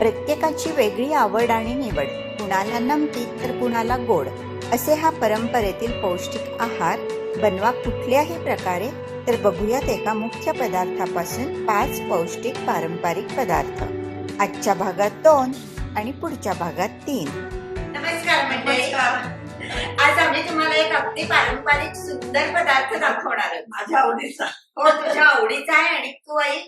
प्रत्येकाची वेगळी आवड आणि निवड. कुणाला नमती तर कुणाला गोड. असे हा परंपरेतील पौष्टिक आहार बनवा कुठल्याही प्रकारे तर बघूयात एका मुख्य पदार्थापासून पाच पौष्टिक पारंपरिक पदार्थ. आजच्या भागात दोन आणि पुढच्या भागात तीन. नमस्कार मंडळी. आज आम्ही तुम्हाला एक अगदी पारंपरिक सुंदर पदार्थ दाखवणार आहोत. माझ्या आवडीचा. हो तुझ्या आवडीचा आहे आणि तू आई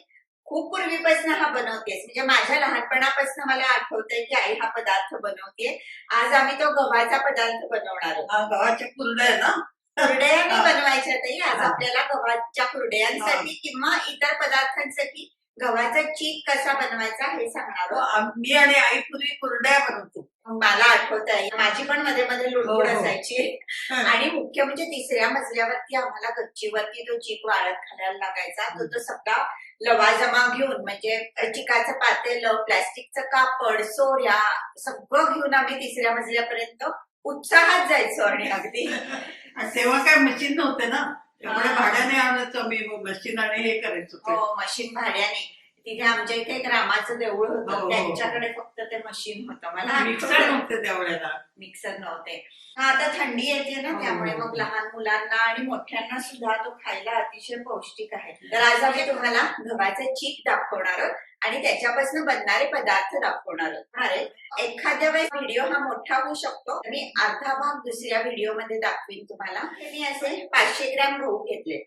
खूप पूर्वीपासून हा बनवतेस. म्हणजे माझ्या लहानपणापासून मला आठवतंय की आई हा पदार्थ बनवते. आज आम्ही तो गव्हाचा पदार्थ बनवणार आहोत. हा, गव्हाच्या कुरड्या आहे ना? कुरडया हा. बनवायच्या ताई. आज हा. आपल्याला गव्हाच्या कुरडयांसाठी किंवा इतर पदार्थांसाठी गव्हाचा चीक कसा बनवायचा हे सांगणार आहोत. आम- मी आणि आई पूर्वी कुरड्या बनवतो. मला आठवत आहे माझी पण मध्ये मध्ये लुडबुड हो, हो. असायची. आणि मुख्य म्हणजे तिसऱ्या मजल्यावरती आम्हाला गच्चीवरती तो चीक वाळत घालायला लागायचा. तो तो सगळा लवाजमा घेऊन म्हणजे चिकाचं पातेलं प्लास्टिकचं कापड सोऱ्या सगळं घेऊन आम्ही तिसऱ्या मजल्यापर्यंत उत्साहात जायचो आणि अगदी आणि तेव्हा काय मशीन नव्हते ना त्यामुळे. भाड्याने आणायचो आम्ही मशीन आणि हे करायचो. हो मशीन भाड्याने तिथे आमच्या इथे एक रामाचं देऊळ हो, होतं हो. त्यांच्याकडे फक्त ते मशीन होतं. मला मिक्सर. नव्हते त्यावेळेला मिक्सर नव्हते. हा आता थंडी येते ना हो. त्यामुळे मग लहान मुलांना आणि मोठ्यांना सुद्धा तो खायला अतिशय पौष्टिक आहे. तर आज आम्ही तुम्हाला गव्हाचं चीक दाखवणार आहोत आणि त्याच्यापासून बनणारे पदार्थ दाखवणार आहोत. अरे, एखाद्या वेळेस व्हिडिओ हा मोठा होऊ शकतो. मी अर्धा भाग दुसऱ्या व्हिडिओमध्ये दाखवीन तुम्हाला. हे मी असे पाचशे ग्रॅम गहू घेतले.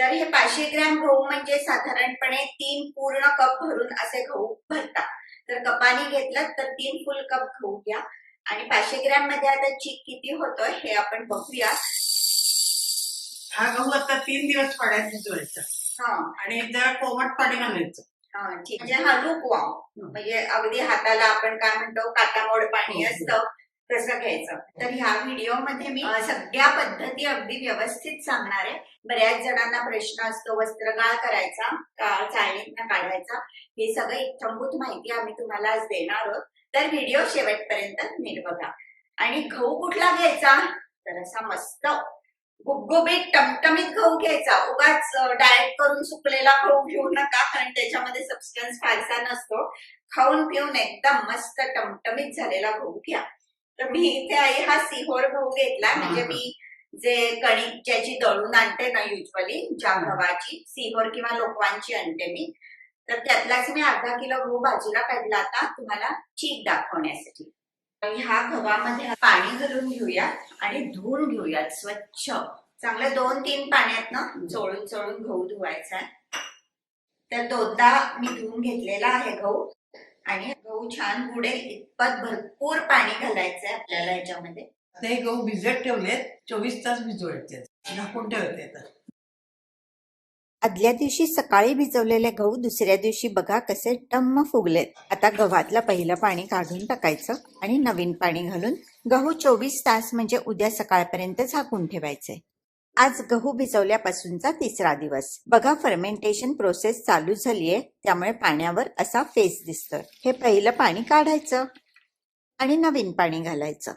तर हे पाचशे ग्रॅम गहू म्हणजे साधारणपणे तीन पूर्ण कप भरून असे गहू भरतात. तर कपाने घेतलं तर तीन फुल कप गहू घ्या. आणि पाचशे ग्रॅममध्ये आता चीक किती होतोय हे आपण बघूया. हा गहू आता तीन दिवस पाण्यात भिजवायचा. हा. आणि जरा कोमट पाणी घालायचं. हा ठीक. म्हणजे हा लूकवॉर्म म्हणजे अगदी हाताला आपण काय म्हणतो काटामोड पाणी हो. असतं. तसं घ्यायचं. तर ह्या व्हिडिओमध्ये मी सगळ्या पद्धती अगदी व्यवस्थित सांगणार आहे. बऱ्याच जणांना प्रश्न असतो वस्त्रगाळ करायचा का चाळणीतनं काढायचा. हे सगळं इत्थंभूत माहिती आम्ही तुम्हाला आज देणार आहोत. तर व्हिडिओ शेवटपर्यंत नीट बघा. आणि गहू कुठला घ्यायचा? तर असा मस्त गुबगुबीत टमटमीत गहू घ्यायचा. उगाच डायट करून सुकलेला गहू घेऊ नका कारण त्याच्यामध्ये सबस्टन्स फारसा नसतो. खाऊन पिऊन एकदम मस्त टमटमीत झालेला गहू घ्या. तर मी इथे आई हा सिहोर गहू घेतला. म्हणजे मी जे कणिक ज्याची दळून आणते ना युजली ज्या गव्हाची सिहोर किंवा लोकवांची आणते मी. तर त्यातलाच मी अर्धा किलो गहू बाजूला काढला आता. तुम्हाला चीक दाखवण्यासाठी. ह्या गव्हामध्ये पाणी घालून घेऊया आणि धुवून घेऊयात स्वच्छ. चांगलं दोन तीन पाण्यातनं चोळून चोळून गहू धुवायचा आहे. तर दोनदा मी धुवून घेतलेला आहे गहू. आणि गहू छान बुडेल इतपत भरपूर पाणी घालायचं आहे आपल्याला याच्यामध्ये. हे गहू भिजत ठेवलेत चोवीस तास भिजवायचे झाकून ठेवते आता. आदल्या दिवशी सकाळी भिजवलेले गहू दुसऱ्या दिवशी बघा कसे टम्म फुगलेत. आता गव्हातलं पहिलं पाणी काढून टाकायचं आणि नवीन पाणी घालून गहू चोवीस तास म्हणजे उद्या सकाळपर्यंत झाकून ठेवायचे आज गहू भिजवल्यापासूनचा तिसरा दिवस. बघा फर्मेंटेशन प्रोसेस चालू झालीये त्यामुळे पाण्यावर असा फेस दिसतोय. हे पहिलं पाणी काढायचं आणि नवीन पाणी घालायचं.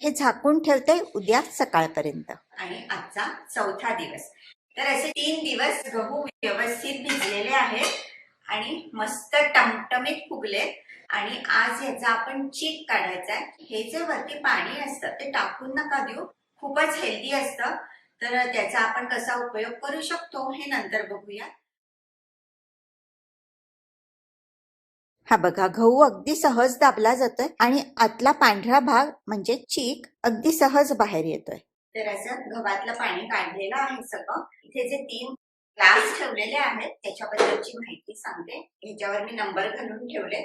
हे झाकून ठेवते उद्या सकाळपर्यंत. आणि आजचा चौथा दिवस. तर असे तीन दिवस गहू व्यवस्थित भिजलेले आहेत आणि मस्त टमटमीत फुगले. आणि आज याचा आपण चीक काढायचा आहे हे जे वरती पाणी असतं ते टाकून नका देऊ. खूपच हेल्दी असतं. तर त्याचा आपण कसा उपयोग करू शकतो हे नंतर बघूया. हा बघा गहू अगदी सहज दाबला जातोय आणि आतला पांढरा भाग म्हणजे चीक अगदी सहज बाहेर येतोय. तर असं गव्हातलं पाणी काढलेलं आहे सगळं. इथे जे तीन ग्लास ठेवलेले आहेत त्याच्याबद्दलची माहिती सांगते. ह्याच्यावर मी नंबर घालून ठेवले.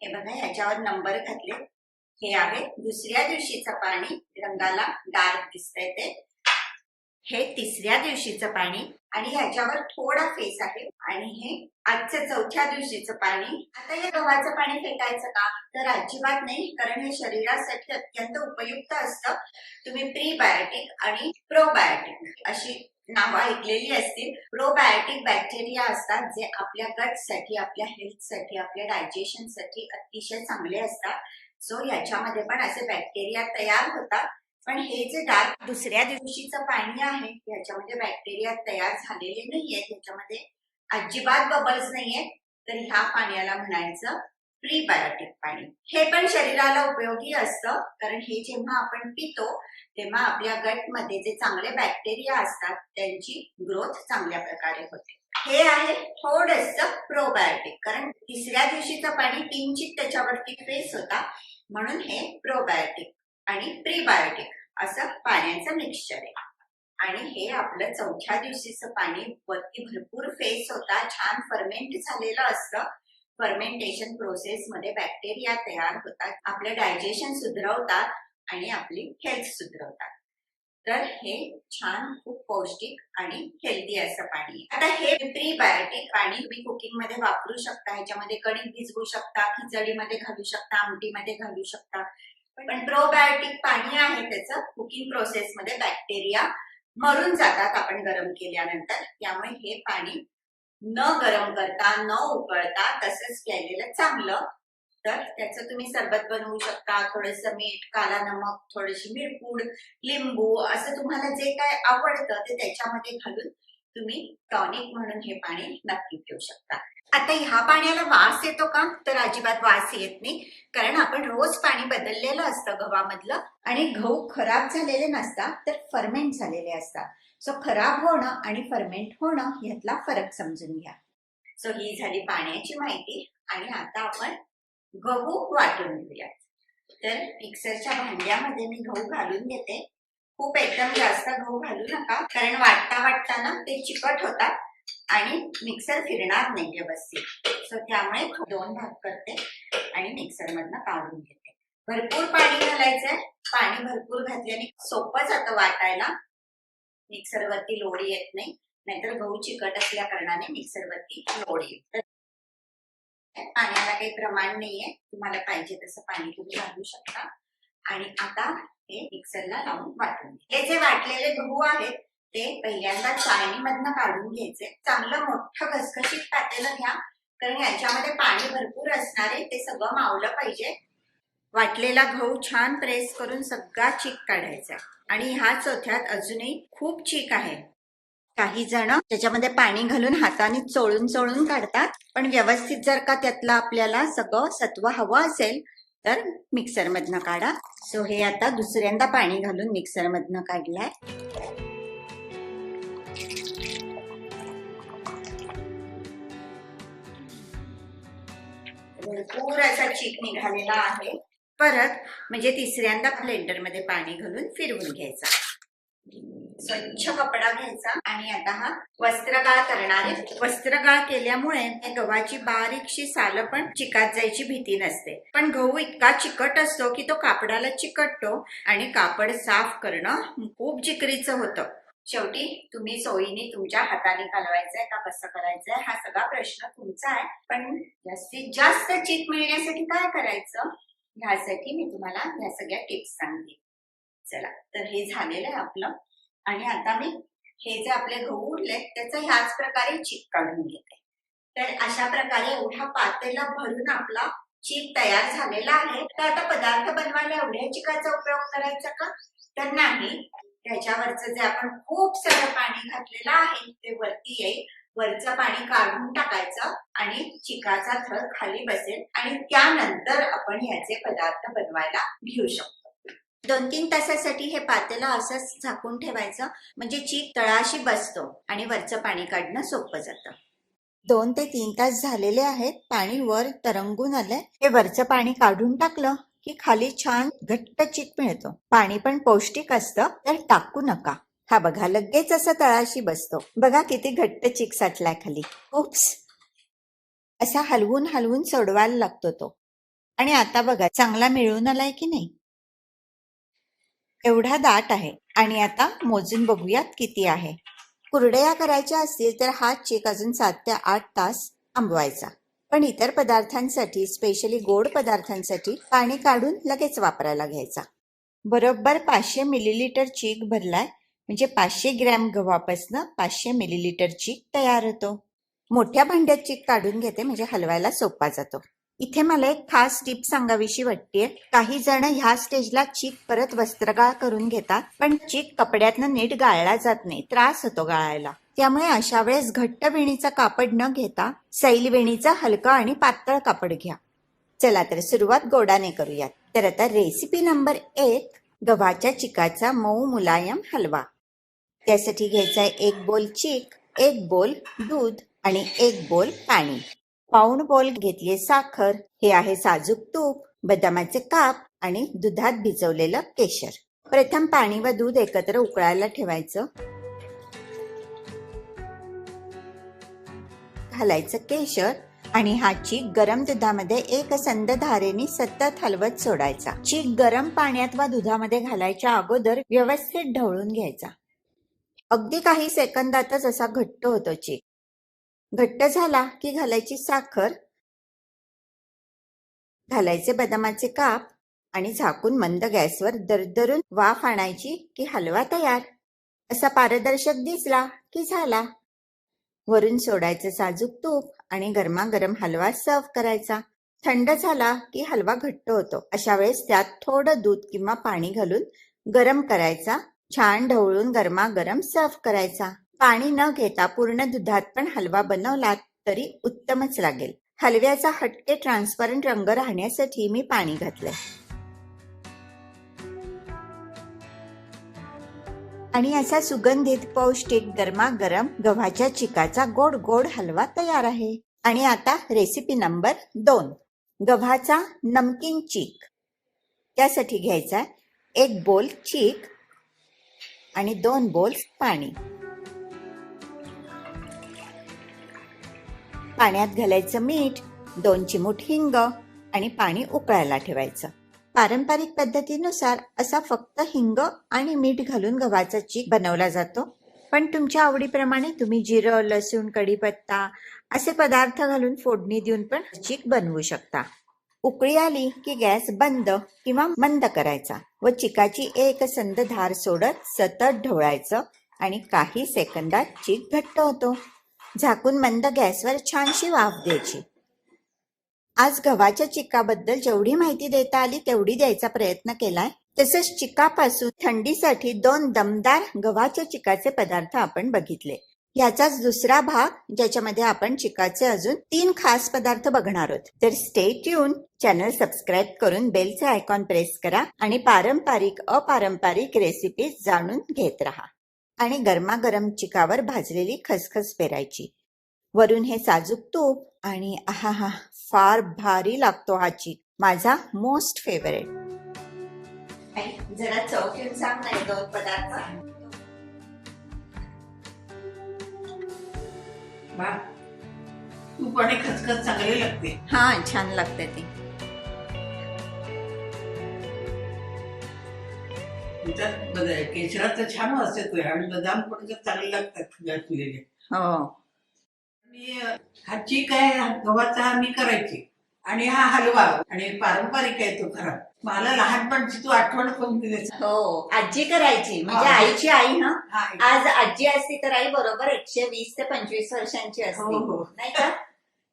हे बघा ह्याच्यावर नंबर घातले. हे आहे. दुसऱ्या दिवशीचं पाणी रंगाला डार्क दिसतंय ते. हे तिसऱ्या दिवशीचं पाणी आणि ह्याच्यावर थोडा फेस आहे. आणि हे आजच्या चौथ्या दिवशीचं पाणी. आता हे गव्हाचं पाणी फेकायचं का? तर अजिबात नाही कारण हे शरीरासाठी अत्यंत उपयुक्त असतं. तुम्ही प्रीबायोटिक आणि प्रोबायोटिक अशी नावं ऐकलेली असतील. प्रोबायोटिक बॅक्टेरिया असतात जे आपल्या गटसाठी आपल्या हेल्थसाठी आपल्या डायजेशनसाठी अतिशय चांगले असतात. सो याच्यामध्ये पण असे बॅक्टेरिया तयार होतात. पण हे जे डार्क दुसऱ्या दिवशीचं पाणी आहे याच्यामध्ये बॅक्टेरिया तयार झालेले नाहीये ह्याच्यामध्ये अजिबात बबल्स नाहीये तर ह्या पाण्याला म्हणायचं प्रीबायोटिक पाणी. हे पण शरीराला उपयोगी असतं. कारण हे जेव्हा आपण पितो तेव्हा आपल्या गटमध्ये जे चांगले बॅक्टेरिया असतात त्यांची ग्रोथ चांगल्या प्रकारे होते. हे आहे थोडस प्रोबायोटिक कारण तिसऱ्या दिवशीचं पाणी किंचित त्याच्यावरती फेस होता. म्हणून हे प्रोबायोटिक आणि प्रीबायोटिक असं पाण्याचं मिक्सचर आहे. आणि हे आपलं चौथ्या दिवशीचं पाणी वरती भरपूर फेस होता. छान फर्मेंट झालेलं असतं. फर्मेंटेशन प्रोसेस मध्ये बॅक्टेरिया तयार होतात. आपलं डायजेशन सुधरवतात आणि आपली हेल्थ सुधरवतात. तर हे छान खूप पौष्टिक आणि हेल्दी असं पाणी आता हे प्रीबायोटिक पाणी तुम्ही कुकिंगमध्ये वापरू शकता. ह्याच्यामध्ये कणिक भिजवू शकता खिचडीमध्ये घालू शकता आमटीमध्ये घालू शकता. पण प्रोबायोटिक पाणी आहे त्याचं कुकिंग प्रोसेस मध्ये बॅक्टेरिया मरून जातात आपण गरम केल्यानंतर. त्यामुळे हे पाणी न गरम करता न उकळता तसंच प्यायलेलं चांगलं तर त्याचं तुम्ही सरबत बनवू शकता थोडस मीठ काला नमक थोडीशी मिरपूड लिंबू असं तुम्हाला जे काय आवडतं ते त्याच्यामध्ये घालून तुम्ही टॉनिक म्हणून हे पाणी नक्की पिऊ शकता. आता ह्या पाण्याला वास येतो का? तर अजिबात वास येत नाही. कारण आपण रोज पाणी बदललेलं असतं गव्हामधलं आणि गहू खराब झालेले नसतात तर फर्मेंट झालेले असतात. सो खराब होणं आणि फर्मेंट होणं ह्यातला फरक समजून घ्या. सो ही झाली पाण्याची माहिती आणि आता आपण गहू वाटून घेऊया तर मिक्सरच्या भांड्यामध्ये मी गहू घालून घेते. खूप एकदम जास्त गहू घालू नका कारण वाटता वाटताना ते चिकट होतात आणि मिक्सर फिरणार नाही व्यवस्थित. सो त्यामुळे दोन भाग करते आणि मिक्सर मधनं काढून घेते. भरपूर पाणी घालायचंय. पाणी भरपूर घातल्याने सोपं जातं वाटायला. मिक्सरवरती लोड येत नाही. नाहीतर गहू चिकट असल्या कारणाने मिक्सरवरती लोड येत तर पाण्याला काही प्रमाण नाहीये. तुम्हाला पाहिजे तसं पाणी तुम्ही घालू शकता. आणि आता हे मिक्सरला लावून वाटून हे जे वाटलेले गहू आहेत ते पहिल्यांदा चाळणीमधनं काढून घ्यायचे. चांगलं मोठं घसघशीत पातेलं घ्या कारण याच्यामध्ये पाणी भरपूर असणार आहे. ते सगळं मावलं पाहिजे. वाटलेला गहू छान प्रेस करून सगळा चीक काढायचा. आणि ह्या चौथ्यात अजूनही खूप चीक आहे. काही जण त्याच्यामध्ये पाणी घालून हाताने चोळून चोळून काढतात. पण व्यवस्थित जर का त्यातलं आपल्याला सगळं सत्व हवं असेल तर मिक्सर मधनं काढा. सो हे आता दुसऱ्यांदा पाणी घालून मिक्सर मधनं काढलंय. भरपूर असा चीक निघालेला आहे. परत म्हणजे तिसऱ्यांदा ब्लेंडरमध्ये पाणी घालून फिरवून घ्यायचा. स्वच्छ कपडा घ्यायचा आणि आता हा वस्त्रगाळ करणार आहे. वस्त्रगाळ केल्यामुळे गव्हाची बारीकशी साल पण चिकात जायची भीती नसते. पण गहू इतका चिकट असतो की तो कापडाला चिकटतो आणि कापड साफ करणं खूप जिकरीचं होतं. शेवटी तुम्ही सोयीने तुमच्या हाताने घालवायचंय का कसं करायचंय हा सगळा प्रश्न तुमचा आहे. पण जास्तीत जास्त चीक मिळण्यासाठी काय करायचं? ह्यासाठी मी तुम्हाला ह्या सगळ्या टिप्स सांगते. चला तर हे झालेलं आहे आपलं आणि आता मी हे जे आपले गहू उरले त्याचं ह्याच प्रकारे चीक काढून घेते. तर अशा प्रकारे एवढ्या पातेला भरून आपला चीक तयार झालेला आहे. तर आता पदार्थ बनवायला एवढ्या चिकाचा उपयोग करायचा का? तर नाही. त्याच्यावरचं जे आपण खूप सारं पाणी घातलेलं आहे ते वरती येईल. वरचं पाणी काढून टाकायचं आणि चिकाचा थर खाली बसेल आणि त्यानंतर आपण ह्याचे पदार्थ बनवायला घेऊ शकतो. दोन तीन तासासाठी हे पातेलं असंच झाकून ठेवायचं. म्हणजे चीक तळाशी बसतो आणि वरचं पाणी काढणं सोपं जातं. दोन ते तीन तास झालेले आहेत. पाणी वर तरंगून आलंय. हे वरचं पाणी काढून टाकलं की खाली छान घट्ट चीक मिळतो. पाणी पण पौष्टिक असतं तर टाकू नका. हा बघा लगेच असं तळाशी बसतो. बघा किती घट्ट चीक साठलाय खाली. उप्स! असा हलवून हलवून सोडवायला लागतो तो. आणि आता बघा चांगला मिळून आलाय की नाही? एवढा दाट आहे. आणि आता मोजून बघूयात किती आहे. कुरडया करायच्या असतील तर हा चेक अजून सात ते आठ तास आंबवायचा पण इतर पदार्थांसाठी स्पेशली गोड पदार्थांसाठी पाणी काढून लगेच वापरायला घ्यायचा. बरोबर पाचशे मिलीलिटर चीक भरलाय. म्हणजे पाचशे ग्रॅम गव्हापासनं पाचशे मिलीलिटर चीक तयार होतो. मोठ्या भांड्यात चीक काढून घेते म्हणजे हलवायला सोपा जातो. इथे मला एक खास टीप सांगावीशी वाटतेय. काही जण ह्या स्टेजला चीक परत वस्त्रगाळ करून घेतात पण चीक कपड्यातनं नीट गाळला जात नाही त्रास होतो गाळायला. त्यामुळे अशा वेळेस घट्ट वेणीचा कापड न घेता सैल वेणीचा हलका आणि पातळ कापड घ्या. चला तर सुरुवात गोडाने करूयात. तर आता रेसिपी नंबर एक गव्हाच्या चिकाचा मऊ मुलायम हलवा. त्यासाठी घ्यायचा आहे एक बोल चीक एक बोल दूध आणि एक बोल पाणी. पाऊण बोल घेतली साखर हे आहे साजूक तूप बदामाचे काप आणि दुधात भिजवलेलं केशर. प्रथम पाणी व दूध एकत्र उकळायला ठेवायचं. घालायचं केशर आणि हा चीक गरम दुधामध्ये एक संद धारेने सतत हलवत सोडायचा. चीक गरम पाण्यात वा दुधामध्ये घालायच्या अगोदर व्यवस्थित ढवळून घ्यायचा. अगदी काही सेकंदातच असा घट्ट होतो चीक. घट्ट झाला की घालायची साखर घालायचे बदामाचे काप आणि झाकून मंद गॅसवर दरदरून वाफ आणायची की हलवा तयार. असा पारदर्शक दिसला की झाला. वरून सोडायचं साजूक तूप आणि गरमागरम हलवा सर्व करायचा. थंड झाला की हलवा घट्ट होतो. अशा वेळेस त्यात थोडं दूध किंवा पाणी घालून गरम करायचा. छान ढवळून गरमागरम सर्व करायचा. पाणी न घेता पूर्ण दुधात पण हलवा बनवलात तरी उत्तमच लागेल. हलव्याचा हटके ट्रान्सपरंट रंग राहण्यासाठी मी पाणी घातलंय. आणि असा सुगंधित पौष्टिक गरमागरम गव्हाच्या चिकाचा गोड गोड हलवा तयार आहे. आणि आता रेसिपी नंबर दोन. गव्हाचा नमकीन चीक. त्यासाठी घ्यायचा एक बोल चीक आणि दोन बोल पाणी. पाण्यात घालायचं मीठ दोन चिमूट हिंग आणि पाणी उकळायला ठेवायचं. पारंपरिक पद्धतीनुसार असा फक्त हिंग आणि मीठ घालून गव्हाचा चीक बनवला जातो. पण तुमच्या आवडीप्रमाणे तुम्ही जिरं लसूण कढीपत्ता असे पदार्थ घालून फोडणी देऊन पण चीक बनवू शकता. उकळी आली की गॅस बंद किंवा मंद करायचा व चिकाची एक संद धार सोडत सतत ढवळायचं आणि काही सेकंदात चीक घट्ट होतो. झाकून मंद गॅसवर छानशी वाफ द्यायची. आज गव्हाच्या चिकाबद्दल जेवढी माहिती देता आली तेवढी द्यायचा प्रयत्न केलाय. तसंच चिकापासून थंडीसाठी दोन दमदार गव्हाच्या चिकाचे पदार्थ आपण बघितले. याचाच दुसरा भाग ज्याच्यामध्ये आपण चिकाचे अजून तीन खास पदार्थ बघणार आहोत. तर स्टे ट्यून चॅनल सबस्क्राईब करून बेलचे आयकॉन प्रेस करा आणि पारंपरिक अपारंपरिक रेसिपीज जाणून घेत राहा. आणि गरमागरम चिकावर भाजलेली खसखस पेरायची. वरून हे साजूक तूप आणि आहा हा फार भारी लागतो हा चीक माझा मोस्ट फेवरेट जरा चव घेऊन सांग ना हे दोन पदार्थ. बा तूप आणि खचखच चांगली लागते. हा छान लागते ती. त्याच्यात तर छान वास येतोय आणि बदाम पण चांगले लागतात घातलेले हो. आणि हा चीक आहे हा गव्हाचा हा मी करायची. आणि हा हलवा आणि पारंपरिक आहे तो खरा. मला लहानपणची तू आठवण करून दिलीस. हो. आजी करायची. म्हणजे हा. आईची आई ना हा, आज आजी असती तर आई बरोबर एकशे वीस ते पंचवीस वर्षांची हो, असती. हो. नाही का?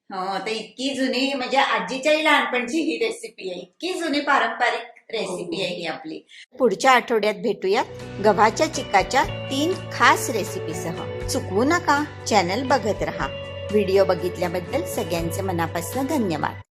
हो तर इतकी जुनी म्हणजे आजीच्याही लहानपणची ही रेसिपी आहे. इतकी जुनी पारंपरिक. रेसिपी आहे ही आपली. पुढच्या आठवड्यात भेटूया गव्हाच्या चिकाच्या तीन खास रेसिपीसह चुकवू नका चॅनल बघत रहा. व्हिडिओ बघितल्याबद्दल सगळ्यांचे मनापासून धन्यवाद.